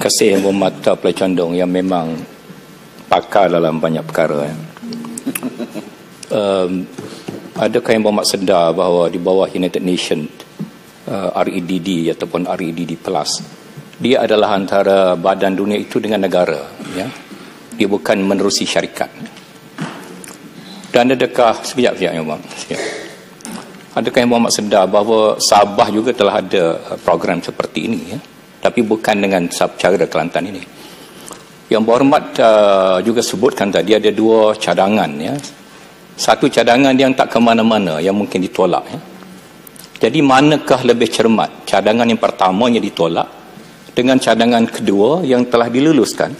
kasih Yang Berhormat uh, Pelai Condong yang memang pakar dalam banyak perkara. Ya. Um, adakah Yang Berhormat sedar bahawa di bawah United Nations uh, REDD ataupun REDD Plus dia adalah antara badan dunia itu dengan negara. Ya. Dia bukan menerusi syarikat. Dan adakah sekejap sekejap Yang Berhormat. Sekejap. Adakah Yang Berhormat sedar bahawa Sabah juga telah ada uh, program seperti ini ya? Tapi bukan dengan cara Kelantan ini. Yang berhormat uh, juga sebutkan tadi ada dua cadangan ya. Satu cadangan yang tak ke mana-mana yang mungkin ditolak ya. Jadi manakah lebih cermat? Cadangan yang pertama yang ditolak dengan cadangan kedua yang telah diluluskan.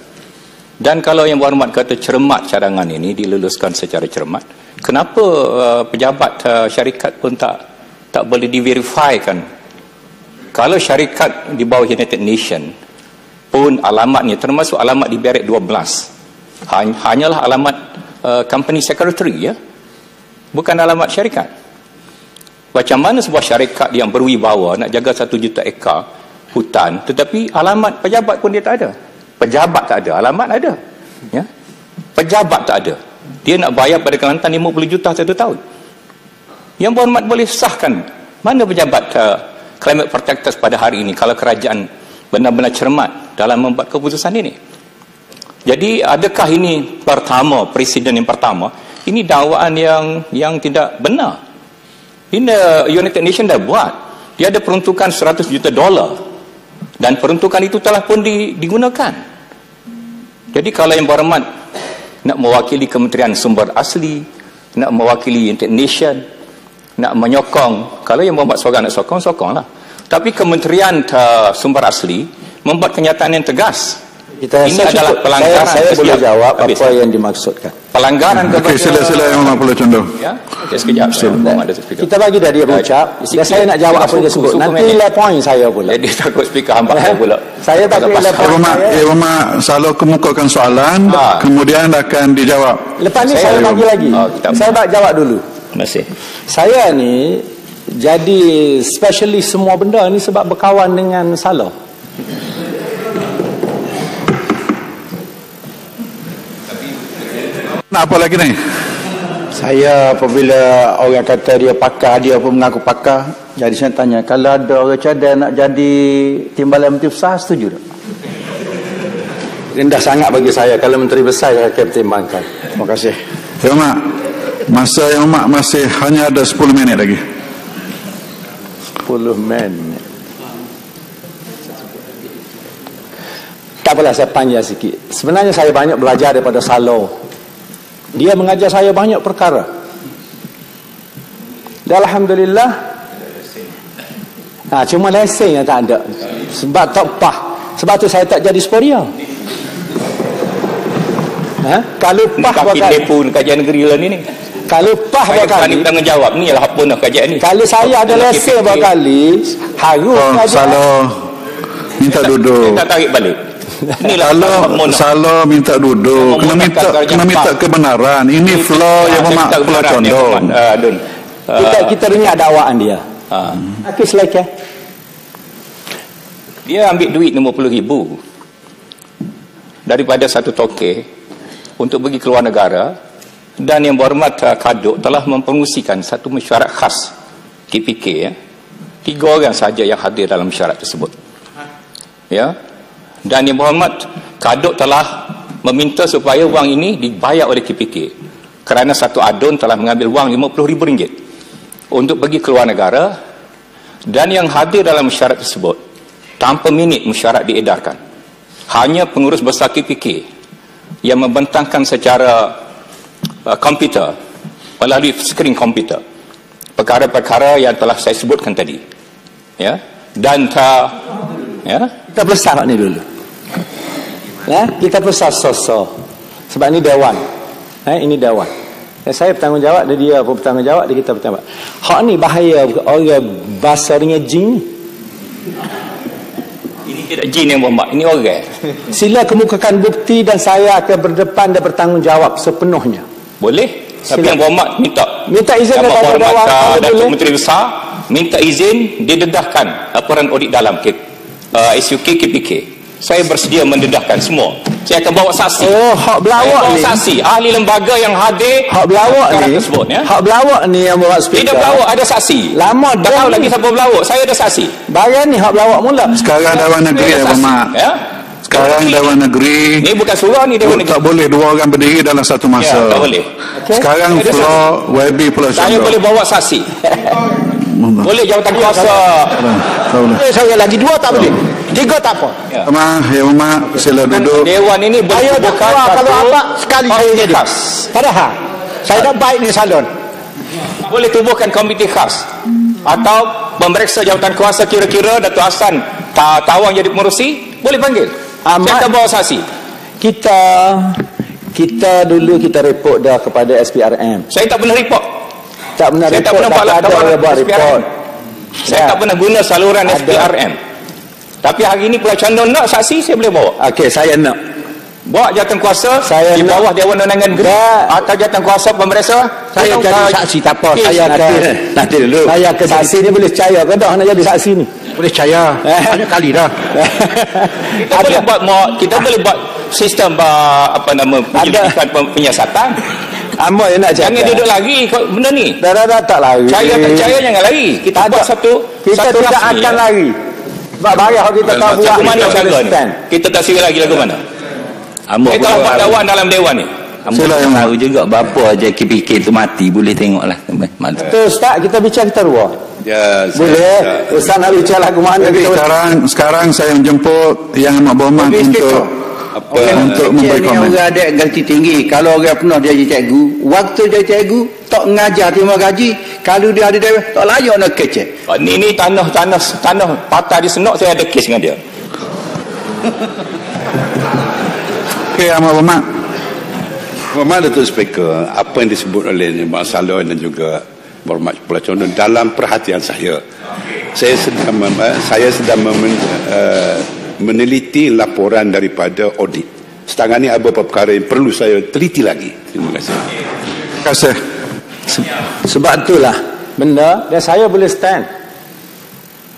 Dan kalau yang berhormat kata cermat cadangan ini diluluskan secara cermat, kenapa uh, pejabat uh, syarikat pun tak tak boleh diverifikan kalau syarikat di bawah United Nation pun alamatnya termasuk alamat di Beret 12 hanyalah alamat uh, company secretary ya. Bukan alamat syarikat. Macam mana sebuah syarikat yang berwibawa nak jaga satu juta ekar hutan tetapi alamat pejabat pun dia tak ada. Pejabat tak ada alamat ada ya. Pejabat tak ada. Dia nak bayar pada Kelantan 50 juta satu tahun. Yang berhormat boleh sahkan mana pejabat uh, climate protectors pada hari ini kalau kerajaan benar-benar cermat dalam membuat keputusan ini. Jadi adakah ini pertama presiden yang pertama ini dakwaan yang yang tidak benar. Ini United Nations dah buat. Dia ada peruntukan 100 juta dolar dan peruntukan itu telah pun digunakan. Jadi kalau yang berhormat nak mewakili Kementerian Sumber Asli, nak mewakili United Nations, nak menyokong. Kalau yang Muhammad Sogan nak sokong sokonglah. Tapi Kementerian uh, Sumber Asli membuat kenyataan yang tegas. Kita ini adalah cukup, pelanggaran saya, saya boleh jawab Habis, apa yang dimaksudkan. Pelanggaran hmm. okey sila sila yang Muhammad Pulau Condoh ya? Okay, sekejap. Kita bagi dah dia berucap ya, saya nak jawab apa dia sebut. nanti nilai poin saya pula. Jadi takut speaker hambat saya pula. Saya tak nilai poin saya. Muhammad selalu kemukakan soalan ha. kemudian akan dijawab. Lepas ni saya, saya bagi lagi. Oh, saya tak jawab dulu Terima kasih. Saya ni jadi specialist semua benda ni sebab berkawan dengan Salah. Nak apa lagi ni? Saya apabila orang kata dia pakar, dia pun mengaku pakar. Jadi saya tanya, kalau ada orang cadang nak jadi timbalan menteri besar, setuju tak? Rendah sangat bagi saya. Kalau menteri besar, saya akan pertimbangkan. Terima kasih. Terima kasih. Masa yang mak masih hanya ada 10 minit lagi. 10 minit. Tak apalah saya panjang sikit. Sebenarnya saya banyak belajar daripada Salo. Dia mengajar saya banyak perkara. Dan Alhamdulillah. Ha, cuma lesen yang tak ada. Sebab tak pah. Sebab tu saya tak jadi sporia. Ha? Kalau pah Kaki telepon kajian negeri lah ni ni. Kalau pah saya berkali bertanggung jawab ni ialah apa nak kajian ni. Kalau saya ada lesen berkali harus oh, kalau minta duduk. minta tarik balik. Inilah kalau Salo minta duduk. Kena minta kena minta kebenaran. Ini flow yang memak flow condong. Uh, kita kita dengar dakwaan dia. Ha. Okey silakan dia ambil duit 50 ribu daripada satu toke untuk pergi keluar negara dan yang berhormat uh, Kaduk telah mempromosikan satu mesyuarat khas KPK ya. Tiga orang saja yang hadir dalam mesyuarat tersebut. Ya. Dan yang berhormat Kaduk telah meminta supaya wang ini dibayar oleh KPK. Kerana satu adun telah mengambil wang RM50,000 untuk pergi keluar negara dan yang hadir dalam mesyuarat tersebut tanpa minit mesyuarat diedarkan. Hanya pengurus besar KPK yang membentangkan secara uh, komputer melalui skrin komputer perkara-perkara yang telah saya sebutkan tadi. Ya? Dan ta, ya? Kita besar ni dulu. Ya? Kita besar sosok. Sebab ini dewan. Eh, ini dewan. Ya, saya bertanggungjawab dia dia pun bertanggungjawab dia kita bertanggungjawab. Hak ni bahaya orang bahasa dengan jin. Ini tidak jin yang bomba ini orang. Sila kemukakan bukti dan saya akan berdepan dan bertanggungjawab sepenuhnya boleh. Tapi yang berhormat minta. Minta izin kepada Dewan Datuk Menteri Besar minta izin didedahkan laporan audit dalam uh, SUK KPK saya bersedia mendedahkan semua. Saya akan bawa saksi. Oh, hak belawak bawa ni. saksi. Ahli lembaga yang hadir. Hak belawak ni. Tersebut, ya. Hak belawak ni yang bawa speaker. Tidak berlawak, ada saksi. Lama Tak dah tahu ni. lagi siapa berlawak. Saya ada saksi. Bayar ni hak belawak mula. Sekarang Dewan Negeri. Mak. Ya. Sekarang Dewan Negeri Ini bukan surah ni Dewan Negeri. tak boleh dua orang berdiri dalam satu Ya, masa. tak boleh. Sekarang Ada floor YB Pulau Saya boleh bawa saksi. Boleh jawatan kuasa. Tak boleh. Eh, saya lagi dua tak boleh. Tiga tak apa. Ya. Mak, ya Mak, sila duduk. Dewan ini boleh Saya dah bukan kalau abang sekali saya jadi. Padahal saya dah baik ni salon. Boleh tubuhkan komiti khas atau memeriksa jawatan kuasa kira-kira Datuk Hassan ta tawang jadi pengerusi, boleh panggil. Amat. Saya akan bawa saksi. Kita kita dulu kita report dah kepada SPRM. Saya tak pernah report. Tak benar Saya tak report, pernah tapi buat ada buat report. Saya Ya. tak pernah guna saluran Ada. SPRM. Tapi hari ini Pulau Condong nak saksi, saya boleh bawa. Okey, saya nak. Bawa jawatan kuasa Saya di nak- bawah Dewan Undangan Negeri Tak. atau jawatan kuasa pemeriksa. Saya jadi saksi tak apa. Saya akan nanti dulu. Saya akan saksi ni boleh percaya ke dah nak jadi saksi ni? Boleh percaya. Banyak kali dah. Kita boleh buat mo- kita boleh buat sistem uh, apa nama penyelidikan penyiasatan. Yang nak cakap. Jangan duduk lagi kau benda ni. Dah dah dah tak lari. Percaya tak percaya jangan lari. Kita Tak buat ada. satu Kita satu tidak rasmi, akan ya. lari. Sebab barang yang kita tahu buat mana kita cara ni? Kita tak siri lagi lagu mana? Amok Kita buat dakwaan dalam dewan ni. Amok Sila, tak Yang tahu juga berapa aja KPK tu mati. Boleh tengok lah. Mantap. Tu Ustaz, kita bicara kita dua. Ya, Boleh. Ustaz nak bicara lagu mana Jadi sekarang sekarang saya menjemput yang Amat Berhormat untuk Apa untuk memberi komen. Orang ada gaji tinggi. Kalau orang pernah dia jadi cikgu, waktu dia cikgu tak ngajar terima gaji. Kalau dia ada dia tak layak nak kecek. Oh, ni ni tanah tanah tanah patah di senok saya ada kes dengan dia. Okey, Amat Berhormat. Hormat Datuk Speaker, apa yang disebut oleh Mak Salon dan juga Berhormat Kepala Condong dalam perhatian saya. Saya sedang mem, eh, saya sedang mem, uh, meneliti laporan daripada audit. Setengah ni ada beberapa perkara yang perlu saya teliti lagi. Terima kasih. Terima kasih. Se- Sebab itulah benda dan saya boleh stand.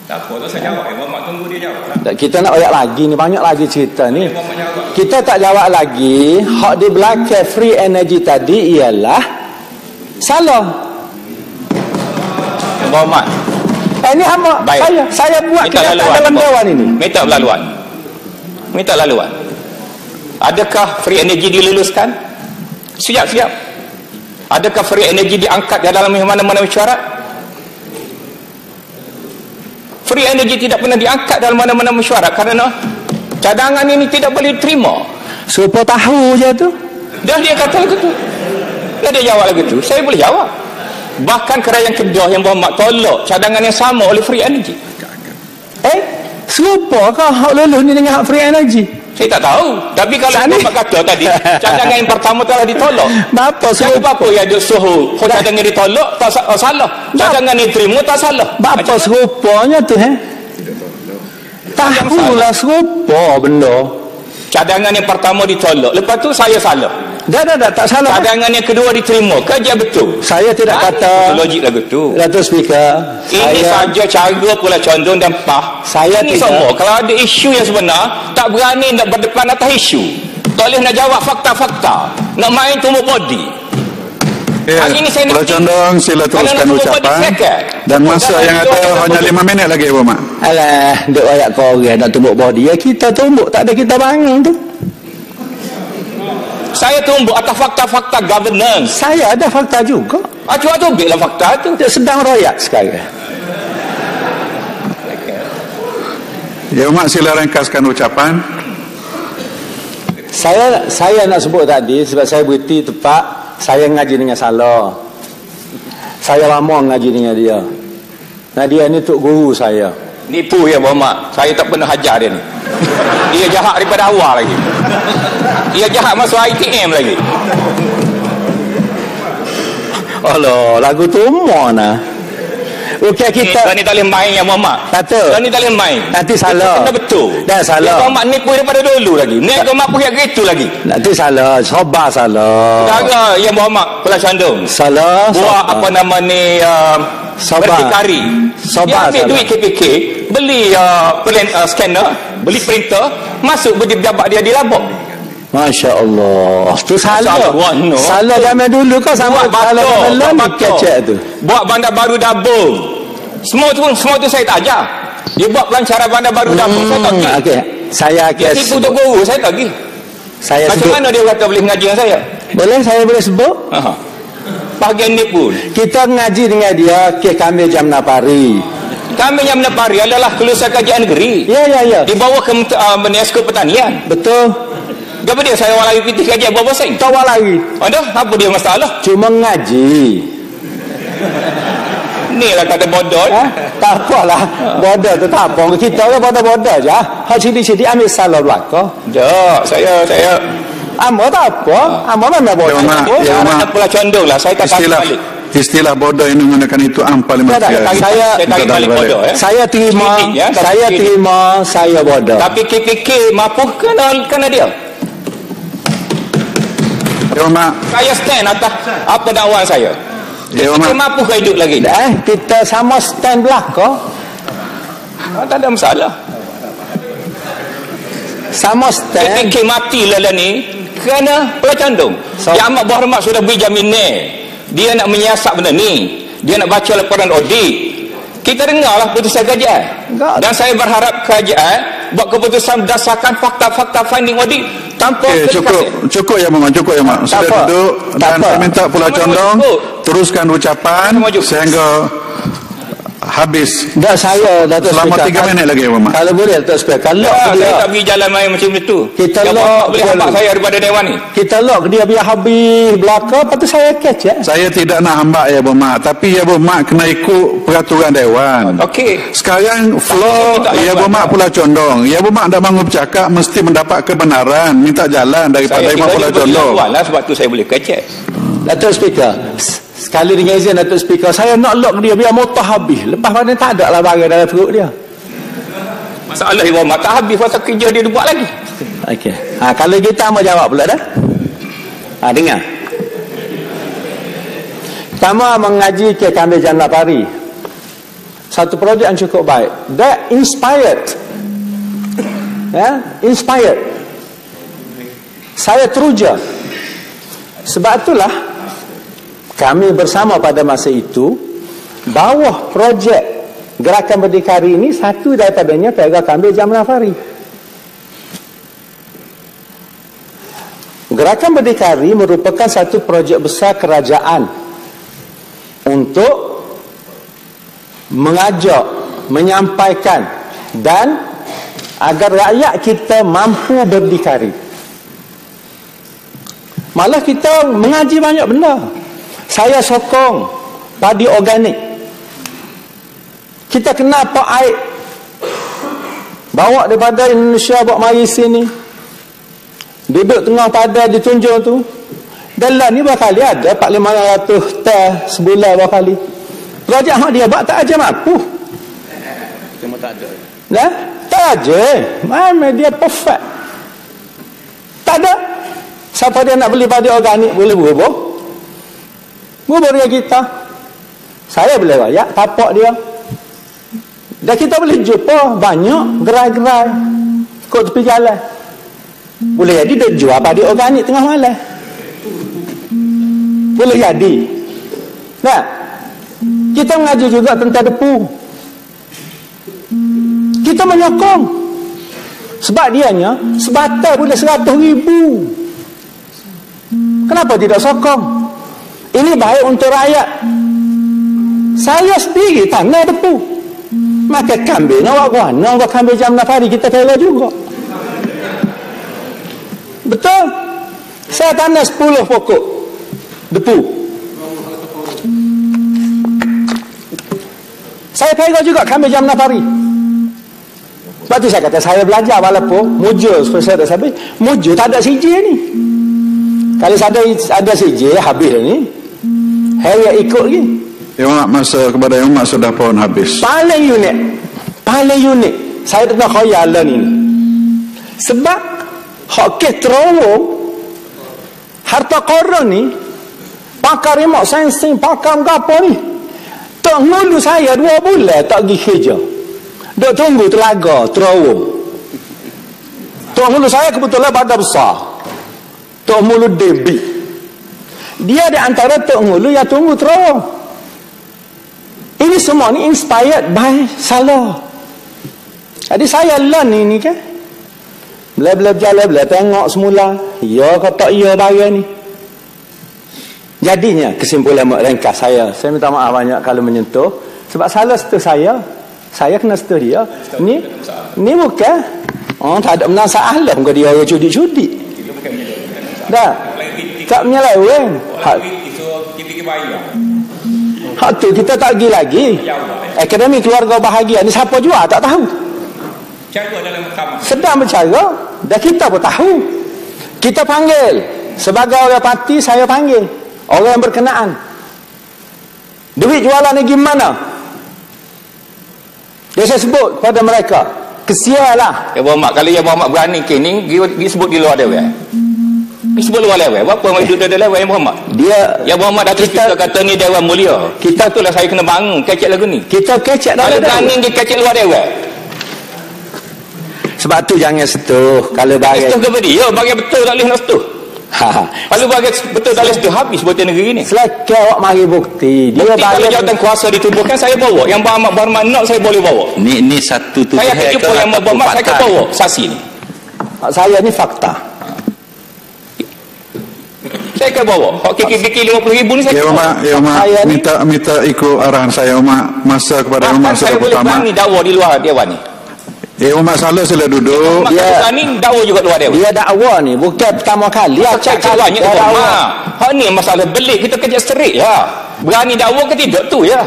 Tak apa, saya jawab. Eh, Mak tunggu dia jawab. Tak, Kita nak ayat lagi ni banyak lagi cerita ni. Kita tak jawab lagi. Hak di belakang free energy tadi ialah salah. Muhammad, Eh, ini hamba Baik. saya. Saya buat minta kenyataan laluan. dalam dewan ini. Minta laluan. Minta laluan. Adakah free energy diluluskan? Siap, siap. Adakah free energy diangkat di dalam mana-mana mesyuarat? Free energy tidak pernah diangkat dalam mana-mana mesyuarat kerana cadangan ini tidak boleh diterima. Supaya tahu je tu. Dan dia kata lagu tu. Dan dia jawab lagu tu. Saya boleh jawab. Bahkan kerajaan Kedah yang Muhammad tolak cadangan yang sama oleh free energy. Eh, serupa ke hak lulus ni dengan hak free energy? Saya tak tahu. Tapi kalau Sana- Muhammad kata tadi, cadangan yang pertama telah ditolak. Siapa serupa. apa yang ada suhu? Oh, cadangan ditolak, tak oh, salah. Cadangan diterima, tak salah. Macam- serupanya tu eh. Tahulah serupa benda. Cadangan yang pertama ditolak. Lepas tu saya salah. Dah dah dah tak salah. Cadangan yang kedua diterima. Kerja betul. Saya tidak Ah, kata Logik lagu tu. Datuk Speaker Ini saya saja cara pula condong dan PAH. Saya Ini tidak- semua. Kalau ada isu yang sebenar, tak berani nak berdepan atas isu. Tak boleh nak jawab fakta-fakta. Nak main tumbuk body. Ya, Hari ini saya nak- Pulau Condong sila teruskan ucapan dan masa yang ada hanya lima minit lagi Berhormat. Alah, duk ayat kau orang nak tumbuk body. Ya kita tumbuk, tak ada kita bangun tu. Saya tumbuk atas fakta-fakta governance. Saya ada fakta juga. Ah, cuba tu lah fakta tu. Dia sedang royak sekarang. Ya Berhormat sila ringkaskan ucapan. Saya saya nak sebut tadi sebab saya berhenti tepat saya ngaji dengan salah. Saya lama ngaji dengan dia. Nah dia ni tok guru saya. Nipu ya Muhammad. Saya tak pernah hajar dia ni. Dia jahat daripada awal lagi. Dia jahat masuk ITM lagi. Allah, lagu tu mana? Okey Kita kita ni tak boleh main ya Muhammad. Kata. Kau ni tak boleh main. Nanti salah. Betul betul. Dah salah. Ya Muhammad nipu daripada dulu lagi. Ni kau mampu yang gitu lagi. nanti salah, sabar salah. Cara ya Muhammad pula condong. Salah. Buat apa nama ni uh, Sabar. berdikari. Sabar, Dia ambil sabar. duit KPK, beli uh, print, uh, scanner, beli printer, masuk beli pejabat dia dilabok. Masya Allah. Tu salah. Salah warna. Salah zaman dulu kau sama Buat salah zaman buat kecek tu. Buat bandar baru dabung. Semua tu pun semua tu saya tak ajar. Dia buat pelancaran bandar baru dabung, saya tak Hmm, pergi. okey. Saya Dia akan tipu untuk guru, saya tak pergi. Saya Macam sebut. mana dia kata boleh mengaji dengan saya? Boleh saya boleh sebut? Ha. Bahagian ni pun. Kita ngaji dengan dia ke kami jam napari. Kami yang menepari adalah kelulusan kajian negeri. Ya ya ya. Di bawah ke uh, Menesko Pertanian. Betul. Apa dia saya orang lagi pitih kajian berapa sen? Tawa lagi. Ada? Apa dia masalah? Cuma ngaji. Ni lah kata bodoh. Ha? Tak apalah. Bodoh tu tak apa. Kita kan bodoh-bodoh je. Hak sidik-sidik ambil salah belakang. Tak, saya saya Amo tak apa. Amo memang bodoh. Ya. Oh, Ya, saya Mak. nak pula condong lah. Saya tak Istilah balik. istilah bodoh ini menggunakan itu ampal lima Tak, tak, tiga. tak, saya- Saya tarik Kita balik balik. bodoh ya. Saya terima, Sedikit, ya, tak saya terima, saya bodoh. Tapi KPK mampu kena kena dia. Ya Mak, Saya stand atas apa dakwaan saya. Ya, KPK Mak. mampu ke hidup lagi. Eh, kita sama stand belakang. Ah, Tak ada masalah. Sama stand. KPK mati lah ni kerana pelacandung. So- Yang amat berhormat sudah beri jaminan. Dia nak menyiasat benda ni. Dia nak baca laporan audit. Kita dengarlah putusan kajian. Enggak. Dan saya berharap kajian buat keputusan berdasarkan fakta-fakta finding audit tanpa terima cukup. Cukup ya Mak, cukup ya Mak. Sudah duduk dan apa. saya minta pula condong cukup. teruskan ucapan sehingga habis. Tak saya Datuk Selama Speaker. tiga minit lagi, Abang Mat. Kalau boleh Datuk Speaker. Kalau Ya, dia saya tak pergi jalan main macam itu. Kita Yang lock bapak boleh hambat saya daripada dewan ni. kita lock dia biar habis belakang, lepas tu saya catch ya. Saya tidak nak hambak ya Abang Mat, tapi ya Abang Mat kena ikut peraturan dewan. Okey. Sekarang floor Tak, ya Abang. Mak pula condong. Ya Abang Mak dah bangun bercakap mesti mendapat kebenaran, minta jalan daripada Saya Imam pula condong. laluan lah sebab tu saya boleh kecek. Datuk Speaker. Sekali dengan izin Datuk Speaker, saya nak lock dia biar motor habis. Lepas pada tak ada lah barang dalam perut dia. Masalah Iwan Mat tak habis pasal kerja dia, dia buat lagi. Okey. Ha, kalau kita mau jawab pula dah. Ha, dengar. Pertama mengaji ke Kambil Jannah Pari. Satu projek yang cukup baik. That inspired. Ya, inspired. Saya teruja. Sebab itulah kami bersama pada masa itu bawah projek gerakan berdikari ini satu daripadanya pegang Kambil Jannah Pari. Gerakan Berdikari merupakan satu projek besar kerajaan untuk mengajak, menyampaikan dan agar rakyat kita mampu berdikari. Malah kita mengaji banyak benda. Saya sokong. Padi organik. Kita kena apa air? Bawa daripada Indonesia bawa mari sini. Duduk tengah padai ditunjuk tu. Dalam ni berapa kali? Ada 4-500 teh sebulan berapa kali. Projek hak dia buat tak aja mampu Cuma tak ada. Nah, tak aja mana dia perfect? Tak ada. Siapa dia nak beli padi organik? Boleh berubah berubah dengan kita saya boleh rayak tapak dia dan kita boleh jumpa banyak gerai-gerai kot tepi jalan boleh jadi dia jual padi organik tengah malam. Boleh jadi. Nah, kita mengaji juga tentang depu. Kita menyokong. Sebab dianya sebatai boleh seratus ribu. Kenapa tidak sokong? Ini baik untuk rakyat. Saya sendiri tanah depu. Maka kambing awak guana awak kambing jam nafari kita kela juga. Betul. Saya tanam 10 pokok depu. Saya pegang juga kami jam nafari. Sebab tu saya kata saya belajar walaupun mujur seperti saya sampai. Mujur tak ada CJ ni. Kalau ada ada CJ habis ni. Saya ikut lagi. Ya Mak masa kepada Yang Mak sudah pohon habis. Paling unik. Paling unik. Saya tengah khayal lah ni. Sebab hak kes terowong harta korun ni pakar remote sensing pakar apa ni Tok ngulu saya dua bulan tak pergi kerja. Duk tunggu telaga, terawung. Tok ngulu saya kebetulan badan besar. Tok ngulu debi. Dia di antara ngulu yang tunggu terawung. Ini semua ni inspired by Salah. Jadi saya learn ini kan. Bila-bila berjalan, bila tengok semula. Ya kau tak ya bayar ni. Jadinya kesimpulan ringkas saya. Saya minta maaf banyak kalau menyentuh. Sebab salah setu saya. Saya kena setu dia. Ni ni bukan. Oh, tak ada menang salah muka dia orang cudi-cudi. Dah. Tak menyeleweng. Hak, hak tu kita tak pergi lagi. Akademi keluarga bahagia ni siapa jual tak tahu. Sedang bercara dan kita pun tahu. Kita panggil. Sebagai orang parti saya panggil. Orang yang berkenaan. Duit jualan ni gimana? Dia saya sebut pada mereka. Kesialah. Ya Muhammad, kalau ya Muhammad berani kini, dia sebut di luar dia. Dia sebut luar lewe. Apa yang hidup dia lewe ya Muhammad? Dia Ya Muhammad dah kita kata ni dewan mulia. Kita tu lah saya kena bangun kecek lagu ni. kita kecek Kalau dalam berani dia kecek luar dewan. Sebab tu jangan setuh. Kalau Bagi bagi. setuh kepada dia, bagi betul tak boleh nak setuh. Ha, ha. Kalau bagi betul tak boleh setuh, habis buat negeri ni. Selagi awak mari bukti. Dia Bukti kalau jawatan kuasa ditubuhkan, saya bawa. Yang Muhammad Barman nak, saya boleh bawa. Ni ni satu tu Saya akan jumpa yang Muhammad, saya akan bawa saksi ni. Saya ni fakta. Saya akan bawa. Hak kiki-kiki 50 ribu ni saya Ya. Mak, ya Saya ni- minta minta ikut arahan saya Mak. Masa kepada Mak saya boleh pertama. berani dakwa di luar dewan ni. Ya Mak salah sila duduk. Mak Ya. yeah. berani dakwa juga luar dewan. Dia dakwa ni bukan pertama kali. Banyak dia tu dakwa. mak. Hak ni masalah belik kita kerja serik ya. Berani dakwa ke tidak tu ya.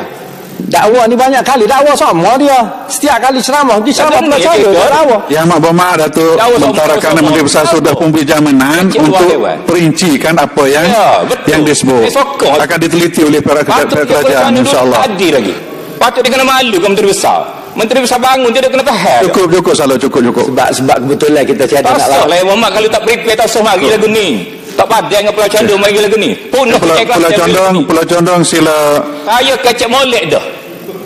Dakwa ni banyak kali. Dakwa sama dia. Setiap kali ceramah. Dia ceramah ya, saya. dakwa. Ya Mak Bermak Datuk Mentara sama. Menteri Besar sudah memberi jaminan Kecil untuk perincikan apa yang Ya, betul. yang disebut akan diteliti oleh para kerajaan, insyaAllah. Tadi lagi. Patut dia kena malu ke Menteri Besar. Menteri Besar bangun dia dah kena faham. Cukup cukup salah cukup cukup. Sebab sebab kebetulan kita tiada Tak nak lawan. lah ya Muhammad kalau tak prepare tak usah mari lagu ni. Tak padan dengan Pulau Condong mari lagu ni. Punah Pulau, Pulau Condong, Pulau Condong sila Saya kecek molek dah.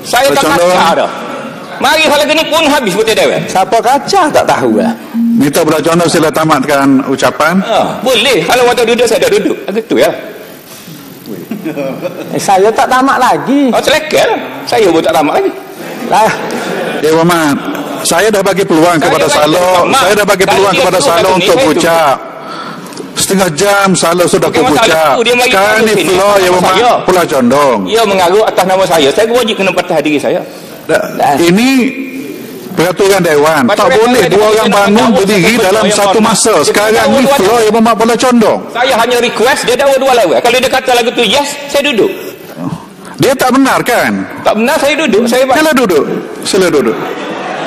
Saya Pulau tak kacau dah. Mari hal lagu ni pun habis putih dewan. Siapa kacau tak tahu lah. minta Pulau Condong sila tamatkan ucapan. Ha, boleh. Kalau waktu duduk saya dah duduk. Aku tu ya. Eh, saya tak tamat lagi. Oh, selekal. Saya pun tak tamat lagi. Lah, Ya Muhammad, saya dah bagi peluang Saya kepada Salo, saya dah bagi peluang kepada Salo untuk pucap. Setengah jam Salo sudah dia mari Sekarang ni ya Nama Muhammad, saya. Pulau Condong. Ia mengaruh atas nama saya. Saya wajib kena pertah diri saya. Da- Ini peraturan dewan. Tak Peraturan boleh dua dia orang bangun berdiri dalam yang satu masa. Dia Sekarang ni jawab floor dua-dua. ya Muhammad Pulau Condong. Saya hanya request dia dawa dua level. Kalau dia kata lagu tu yes, saya duduk. Dia tak benar kan? Tak benar saya duduk. Saya Sila duduk. Sila duduk.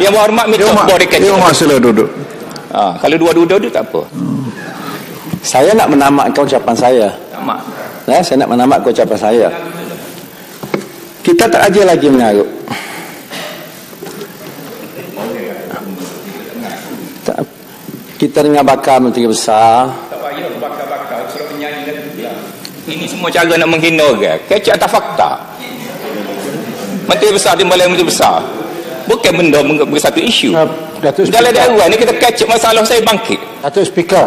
yang berhormat minta dia kecil. Muhammad sila duduk. Ha, kalau dua-dua duduk tak apa. Saya nak menamatkan ucapan saya. Tamat. Ya, saya nak menamatkan ucapan saya. Kita tak aja lagi mengarut. Tak, kita dengan bakal Menteri Besar Tak payah bakar-bakar suruh penyanyi dan Ini semua cara nak menghina orang. Kecak atas fakta. Menteri Besar timbalan Menteri Besar. Bukan benda meng- satu isu. Datuk Dalam dakwah ni kita kecek masalah saya bangkit. Datuk Speaker,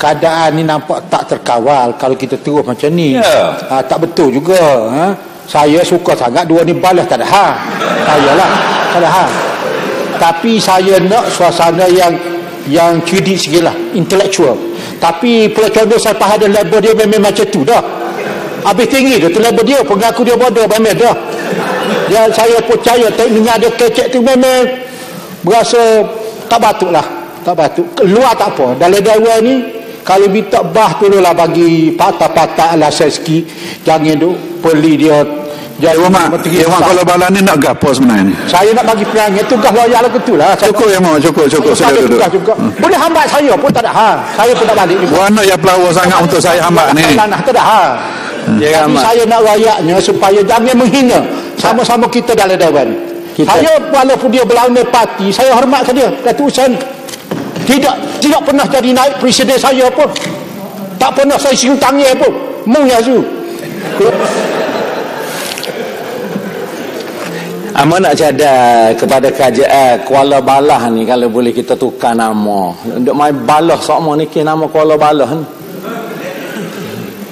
keadaan ni nampak tak terkawal kalau kita terus macam ni. Ya. Ha, tak betul juga. Ha? Saya suka sangat dua ni balas tak ada hal. Saya lah, tak ada hal. Tapi saya nak suasana yang yang cerdik sikit lah, intellectual. Tapi Pulau Condor saya faham ada level dia memang macam tu dah. Habis tinggi dia tu level dia, pengaku dia bodoh memang dah. Dia saya percaya tekniknya dia kecek tu memang berasa tak batuk lah. Tak batuk. Luar tak apa. Dalam dewan ni kalau minta bah tolonglah bagi patah-patah alasan sikit. Jangan duk peli dia Ya Muhammad, ya kalau balan ni nak gapo sebenarnya ni? saya nak bagi perangai tugas loyal lah tu lah. Saya Cukup ya Muhammad, cukup, cukup. saya ada tugas juga. Boleh hambat saya pun tak ada hal. Saya pun tak balik juga. Warna yang pelawa sangat untuk saya hamba ni. Tak ada hal. Ya, Tapi saya nak rakyatnya supaya jangan menghina. Sama-sama kita dalam dewan. Kita- Saya walaupun dia berlawan parti, saya hormatkan dia. Datuk Hussein tidak tidak pernah jadi naik presiden saya pun. Tak pernah saya cium tangan pun. Mung ya su. Ama nak cadar kepada kerajaan Kuala Balah ni kalau boleh kita tukar nama. Untuk main balah sama ni ke nama Kuala Balah ni.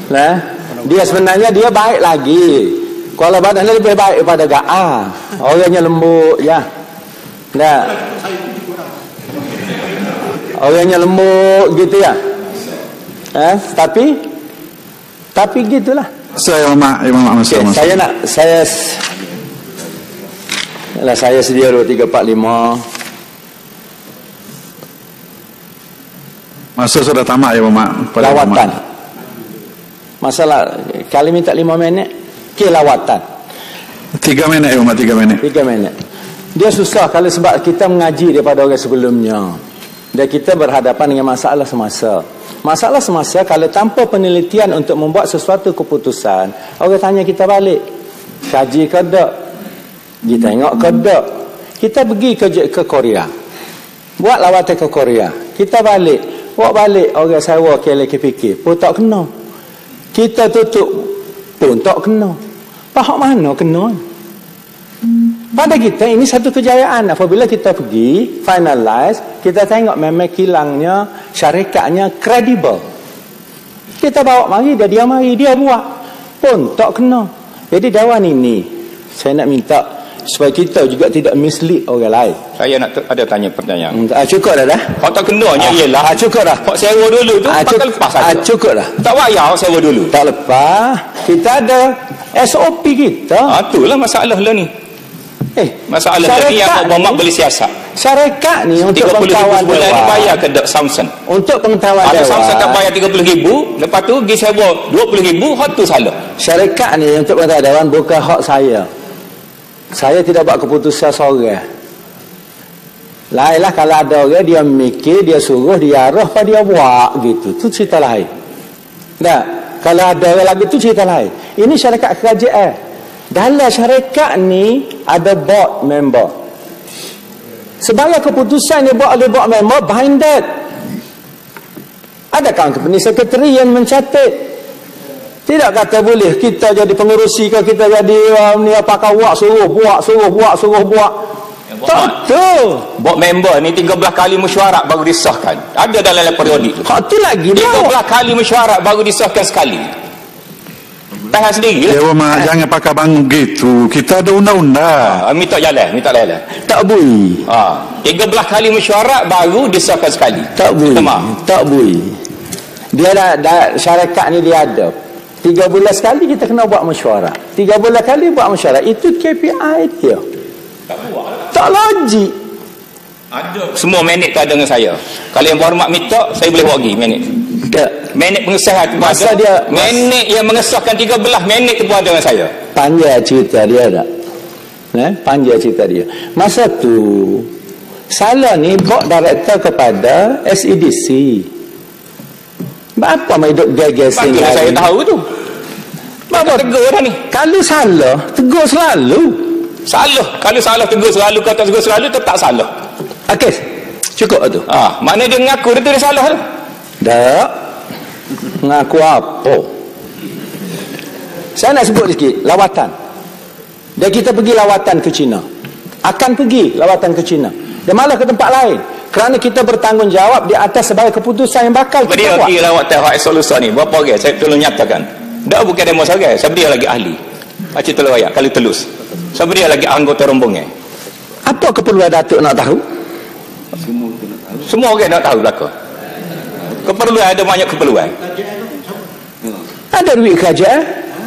Nah, dia sebenarnya dia baik lagi. Kuala Balah ni lebih baik daripada Ga'a. Orangnya lembut ya. Nah. Orangnya lembut gitu ya. Eh, tapi tapi gitulah. Saya mak, Imam Masya Okay, saya nak saya lah saya sedia 2 3 4 5 Masa sudah tamat ya Mak. lawatan. Mak. Masalah kali minta 5 minit ke lawatan. Tiga minit ya Mak, tiga minit. 3 minit. Dia susah kalau sebab kita mengaji daripada orang sebelumnya. Dan kita berhadapan dengan masalah semasa. Masalah semasa kalau tanpa penelitian untuk membuat sesuatu keputusan, orang tanya kita balik. Kaji ke tak? Kita tengok ke tak? Kita pergi ke, ke Korea. Buat lawatan ke Korea. Kita balik. Buat balik orang sewa KLKPK. Pun tak kena. Kita tutup pun tak kena. Pahak mana kena? Pada kita ini satu kejayaan. Apabila kita pergi, finalize, kita tengok memang kilangnya, syarikatnya kredibel. Kita bawa mari, dia dia mari, dia buat. Pun tak kena. Jadi dawan ini, saya nak minta supaya kita juga tidak mislead orang lain. Saya nak ada tanya pertanyaan. Hmm, ah, cukup dah dah. Hak tak kenanya Ah, ialah ah, cukup dah. hak sewa dulu tu Ah, cukup, lepas ah, cukup dah. Tak payah hak sewa dulu. Tak lepas, kita ada SOP kita. Ah itulah masalah lah ni. Eh, Masalah lah ni yang Obama ni- boleh siasat. Syarikat ni untuk 30 ribu pengetahuan sebulan ni dewan. bayar ke Samson. Untuk pengetahuan Ada dewan. Samson tak bayar 30 ribu, lepas tu pergi sewa 20 ribu, hak tu salah. Syarikat ni untuk pengetahuan dewan bukan hak saya. Saya tidak buat keputusan seorang. Lainlah kalau ada orang dia mikir, dia suruh, dia arah, apa dia buat gitu. Tu cerita lain. Tak? Kalau ada orang lagi tu cerita lain. Ini syarikat kerajaan. Dalam syarikat ni ada board member. Sebagai keputusan yang buat oleh board member binded. Ada kawan company secretary yang mencatat. Tidak kata boleh kita jadi pengerusi ke kita jadi um, ni apa kawak suruh buat suruh buat suruh buat. Tak tu. Board member ni 13 kali mesyuarat baru disahkan. Ada dalam periodik tu. Hak tu lagi 13 dah. kali mesyuarat baru disahkan sekali. Tahan sendiri Ya lah. Mak, jangan pakai bangun gitu. Kita ada undang-undang. Ha, minta jalan, minta jalan. Tak bui. Ha, 13 kali mesyuarat baru disahkan sekali. Tak maaf. Tak bui. Dia dah, dah syarikat ni dia ada. Tiga bulan sekali kita kena buat mesyuarat. Tiga bulan kali buat mesyuarat. Itu KPI dia. Tak logik. Semua minit tu ada dengan saya. Kalau yang berhormat minta, saya boleh buat lagi minit. Tak. Minit pengesahan tu Masa ada. dia- minit yang mengesahkan 13 minit tu pun ada dengan saya. Panjang cerita dia tak? Eh? Panjang cerita dia. Masa tu, Salah ni bawa director kepada SEDC. Apa mai duk gegesing Patutlah saya tahu tu. Bapa tegur dah ni. Kalau salah, tegur selalu. Salah. Kalau salah tegur selalu, kau tak tegur selalu, tetap salah. Okey. Cukup tu. Ah, mana dia mengaku dia tu dia salah tu. Tak. Ngaku apa? Saya nak sebut sikit lawatan. Dan kita pergi lawatan ke China. Akan pergi lawatan ke China. Dan malah ke tempat lain. Kerana kita bertanggungjawab di atas sebagai keputusan yang bakal kita buat. lagi lawat teh hak solusi ni. Berapa orang saya tolong nyatakan. Dah bukan demo seorang, saya beri lagi ahli. Acik tolong ayat kali telus. Saya beri lagi anggota rombongan. Apa keperluan Datuk nak tahu? Semua orang nak tahu belaka. Keperluan ada banyak keperluan. Ada duit kerajaan.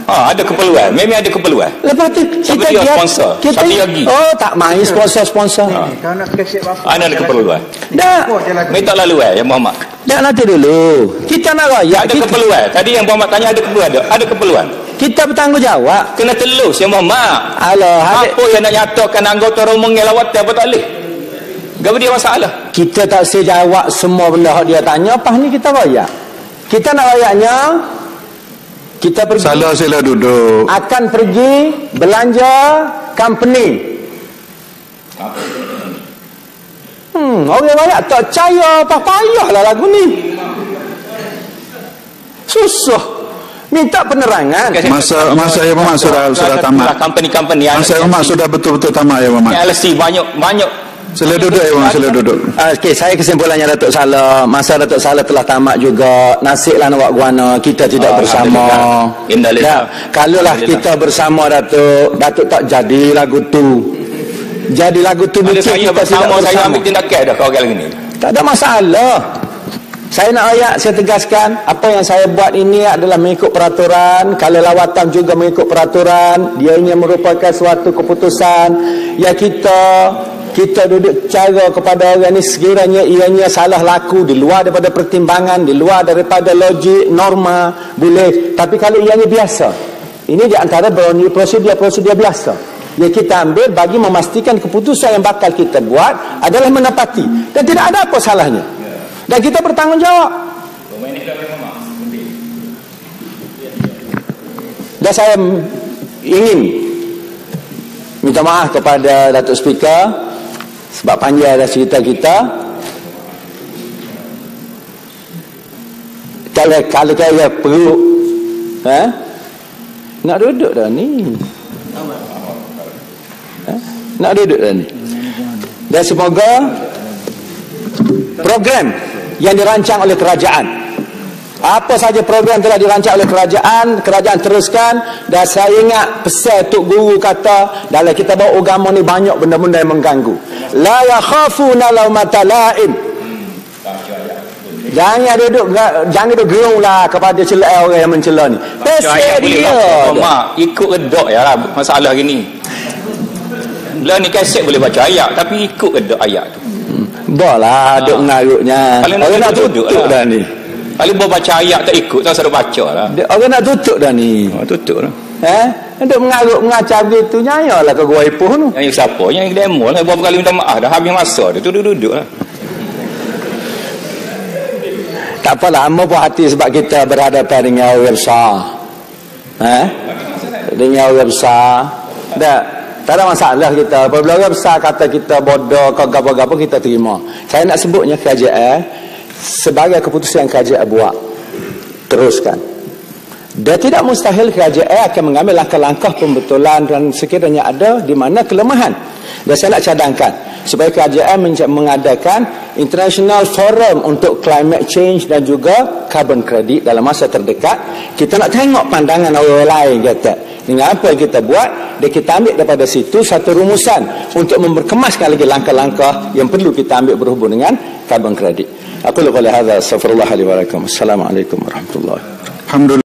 Ha, ada keperluan. Memang ada keperluan. Lepas tu kita dia sponsor? Kita Siapa lagi? Oh, tak main sponsor-sponsor. Nak apa? Ada keperluan. Dah. Minta lalu eh, yang Muhammad. Dah nanti dulu. Kita nak rakyat. Ada Kita, keperluan. Tadi yang Muhammad tanya ada keperluan. Ada, ada keperluan. kita bertanggungjawab. Kena telus yang Muhammad. Alah. Apa yang nak nyatakan anggota rombongan lawat apa tak boleh? Gapa dia masalah? Kita tak sejawab semua benda yang dia tanya. Apa ni kita rakyat? Kita nak rakyatnya. Kita pergi. Salah sila duduk. Akan pergi belanja company. Hmm, orang rakyat tak percaya apa payahlah lagu ni. Susah. Minta penerangan. Masa masa yang Muhammad sudah sudah tamat. Company-company yang Masa yang Muhammad sudah betul-betul tamat ya Muhammad. LC banyak banyak Sila duduk ya Muhammad, sila duduk. Uh, Okey, saya kesimpulannya Datuk Salah. Masa Datuk Salah telah tamat juga. Nasiblah nak guana kita tidak bersama. Innalillah. Ya, kalaulah kita bersama Datuk, Datuk tak jadi lagu tu. Jadi lagu tu saya kita bersama, tidak saya ambil tindakan dah kau orang ni. Tak ada masalah. Saya nak ayat, saya tegaskan apa yang saya buat ini adalah mengikut peraturan. Kalau lawatan juga mengikut peraturan. Dia ini merupakan suatu keputusan yang kita kita duduk cara kepada orang ini sekiranya ianya salah laku di luar daripada pertimbangan, di luar daripada logik, norma, boleh. Tapi kalau ianya biasa, ini di antara prosedur-prosedur biasa. Yang kita ambil bagi memastikan keputusan yang bakal kita buat adalah menepati. Dan tidak ada apa salahnya. Dan kita bertanggungjawab. Dan saya ingin minta maaf kepada Datuk Speaker sebab panjang dah cerita kita kalau kalau saya perlu ha? nak duduk dah ni ha? nak duduk dah ni dan semoga program yang dirancang oleh kerajaan apa saja program telah dirancang oleh kerajaan kerajaan teruskan dan saya ingat pesan Tok Guru kata dalam kita bawa agama ni banyak benda-benda yang mengganggu la yakhafuna laumata la'in Jangan duduk jangan duduk gerung lah kepada celah orang yang mencela ni. Pesan dia. Mak, ikut redok ya lah masalah gini. Lah ni kaset boleh baca ayat tapi ikut redok ayat tu. Bah lah duk mengarutnya. Nak Orang nak duduk tutup lah. dah ni. Kalau bawa baca ayat tak ikut tak suruh baca lah. Dia- Orang nak tutup dah ni. Oh, tutup lah. Eh? Duk mengarut mengacau gitu nyayalah ke gua ipuh tu. Yang siapa? Yang demo lah. Berapa kali minta maaf dah habis masa dia. Tu duduk-duduk lah. Tak apalah, lama puas hati sebab kita berhadapan dengan orang besar. Eh? Dengan orang besar. Tak, tak ada masalah kita. Apabila orang besar kata kita bodoh, kau gapo-gapo kita terima. Saya nak sebutnya kerajaan sebagai keputusan kerajaan buat. Teruskan. Dan tidak mustahil kerajaan akan mengambil langkah-langkah pembetulan dan sekiranya ada di mana kelemahan. Dan saya nak cadangkan supaya kerajaan men- mengadakan international forum untuk climate change dan juga carbon credit dalam masa terdekat. Kita nak tengok pandangan orang lain kata. Dengan apa yang kita buat dan kita ambil daripada situ satu rumusan untuk memperkemaskan lagi langkah-langkah yang perlu kita ambil berhubung dengan carbon credit. أقول قولي هذا أستغفر الله لي ولكم. السلام عليكم ورحمة الله. الحمد لله.